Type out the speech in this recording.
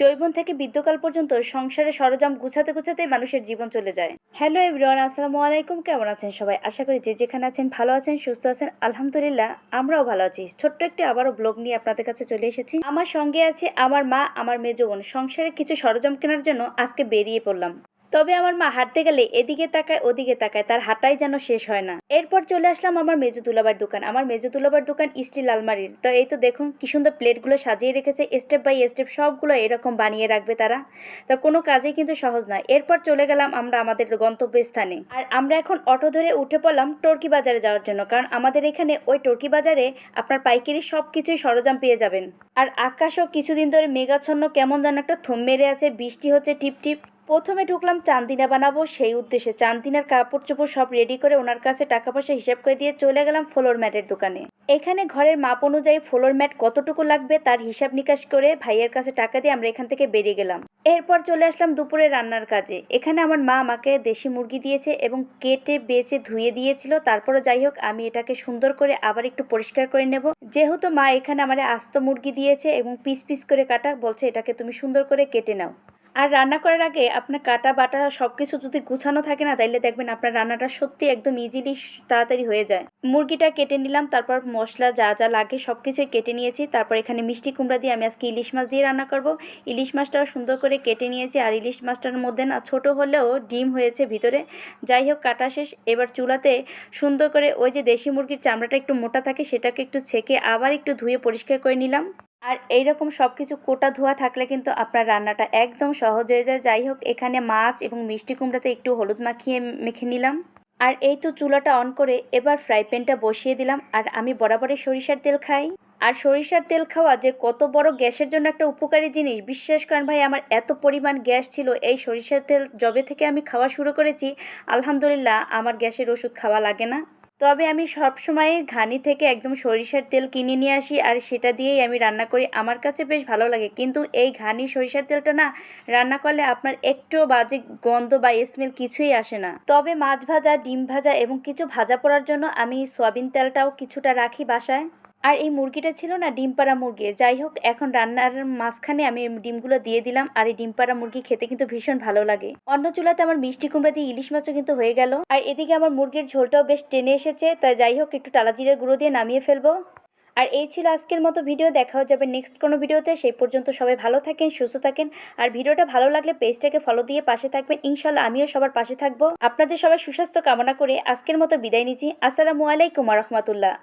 জৈবন থেকে বৃদ্ধকাল পর্যন্ত সংসারে সরঞ্জাম গুছাতে গুছাতে মানুষের জীবন চলে যায়। হ্যালো এভরিওয়ান আসসালামু আলাইকুম। কেমন আছেন সবাই? আশা করি যে যেখানে আছেন ভালো আছেন, সুস্থ আছেন। আলহামদুলিল্লাহ, আমরাও ভালো আছি। ছোট্ট একটি আবারও ব্লগ নিয়ে আপনাদের কাছে চলে এসেছি। আমার সঙ্গে আছে আমার মা, আমার মেজো বোন। সংসারে কিছু সরঞ্জাম কেনার জন্য আজকে বেরিয়ে পড়লাম। তবে আমার মা হাঁটতে গেলে এদিকে তাকায়, ওদিকে তাকায়, তার হাঁটাই যেন শেষ হয় না। এরপর চলে আসলাম আমার মেজো দুলাবার দোকান। আমার মেজো দুলাবার দোকান স্টিল আলমারির। তো এই তো দেখুন কি সুন্দর প্লেটগুলো সাজিয়ে রেখেছে স্টেপ বাই স্টেপ সবগুলো এরকম বানিয়ে রাখবে তারা। তো কোনো কাজেই কিন্তু সহজ নয়। এরপর চলে গেলাম আমরা আমাদের গন্তব্যস্থানে। আর আমরা এখন অটো ধরে উঠে পড়লাম টর্কি বাজারে যাওয়ার জন্য, কারণ আমাদের এখানে ওই টর্কি বাজারে আপনার পাইকারি সব কিছুই সরঞ্জাম পেয়ে যাবেন। আর আকাশও কিছুদিন ধরে মেঘাচ্ছন্ন, কেমন যেন একটা থম মেরে আছে, বৃষ্টি হচ্ছে টিপ টিপ প্রথমে ঢুকলাম, চান্দিনা বানাবো, সেই উদ্দেশ্যে। চান্দিনার কাপড় চোপড় সব রেডি করে ওনার কাছে টাকা পয়সা হিসাব করে দিয়ে চলে গেলাম ফ্লোর ম্যাটের দোকানে। এখানে ঘরের মাপ অনুযায়ী ফ্লোর ম্যাট কতটুকু লাগবে তার হিসাব নিকাশ করে ভাইয়ের কাছে টাকা দিয়ে আমরা এখান থেকে বেরিয়ে গেলাম। এরপর চলে আসলাম দুপুরে রান্নার কাজে। এখানে আমার মা আমাকে দেশি মুরগি দিয়েছে এবং কেটে, বেচে, ধুয়ে দিয়েছিল। তারপরে যাই হোক, আমি এটাকে সুন্দর করে আবার একটু পরিষ্কার করে নেব। যেহেতু মা এখানে আমার আস্ত মুরগি দিয়েছে এবং পিস পিস করে কাটা, বলছে এটাকে তুমি সুন্দর করে কেটে নাও। আর রান্না করার আগে আপনার কাটা, বাটা সব কিছু যদি গুছানো থাকে না, তাইলে দেখবেন আপনার রান্নাটা সত্যি একদম ইজিলি তাড়াতাড়ি হয়ে যায়। মুরগিটা কেটে নিলাম, তারপর মশলা যা যা লাগে সব কিছুই কেটে নিয়েছি। তারপর এখানে মিষ্টি কুমড়া দিয়ে আমি আজকে ইলিশ মাছ দিয়ে রান্না করব। ইলিশ মাছটাও সুন্দর করে কেটে নিয়েছি, আর ইলিশ মাছটার মধ্যে না ছোট হলেও ডিম হয়েছে ভিতরে। যাই হোক, কাটা শেষ। এবার চুলাতে সুন্দর করে ওই যে দেশি মুরগির চামড়াটা একটু মোটা থাকে, সেটাকে একটু ছেঁকে আবার একটু ধুয়ে পরিষ্কার করে নিলাম। আর এইরকম সব কিছু কোটা ধোয়া থাকলে কিন্তু আপনার রান্নাটা একদম সহজ হয়ে যায়। যাই হোক, এখানে মাছ এবং মিষ্টি কুমড়াতে একটু হলুদ মাখিয়ে মেখে নিলাম। আর এই তো চুলাটা অন করে এবার ফ্রাই প্যানটা বসিয়ে দিলাম। আর আমি বরাবরই সরিষার তেল খাই। আর সরিষার তেল খাওয়া যে কত বড় গ্যাসের জন্য একটা উপকারী জিনিস। বিশ্বাস করেন ভাই, আমার এত পরিমাণ গ্যাস ছিল, এই সরিষার তেল জবে থেকে আমি খাওয়া শুরু করেছি, আলহামদুলিল্লাহ আমার গ্যাসের ওষুধ খাওয়া লাগে না। তবে আমি সবসময় ঘানি থেকে একদম সরিষার তেল কিনে নিয়ে আসি আর সেটা দিয়েই আমি রান্না করি। আমার কাছে বেশ ভালো লাগে। কিন্তু এই ঘানি সরিষার তেলটা না রান্না করলে আপনার একটুও বাজে গন্ধ বা স্মেল কিছুই আসে না। তবে মাছ ভাজা, ডিম ভাজা এবং কিছু ভাজা পড়ার জন্য আমি সয়াবিন তেলটাও কিছুটা রাখি বাসায়। আর এই মুরগিটা ছিল না ডিম পাড়া মুরগি। যাই হোক, এখন রান্নার মাঝখানে আমি ডিমগুলো দিয়ে দিলাম আর এই ডিম পাড়া মুরগি খেতে কিন্তু ভীষণ ভালো লাগে। অন্য চুলাতে আমার মিষ্টি কুমড়া দিয়ে ইলিশ মাছও কিন্তু হয়ে গেল। আর এদিকে আমার মুরগির ঝোলটাও বেশ টেনে এসেছে, তাই যাই হোক, একটু টালা জিরের গুঁড়ো দিয়ে নামিয়ে ফেলব। আর এই ছিল আজকের মতো ভিডিও দেখাও যাবে নেক্সট কোনো ভিডিওতে। সেই পর্যন্ত সবাই ভালো থাকেন, সুস্থ থাকেন। আর ভিডিওটা ভালো লাগলে পেজটাকে ফলো দিয়ে পাশে থাকবেন। ইনশাল্লাহ আমিও সবার পাশে থাকব। আপনাদের সবার সুস্বাস্থ্য কামনা করে আজকের মতো বিদায় নিচ্ছি। আসসালামু আলাইকুম রহমতুল্লাহ।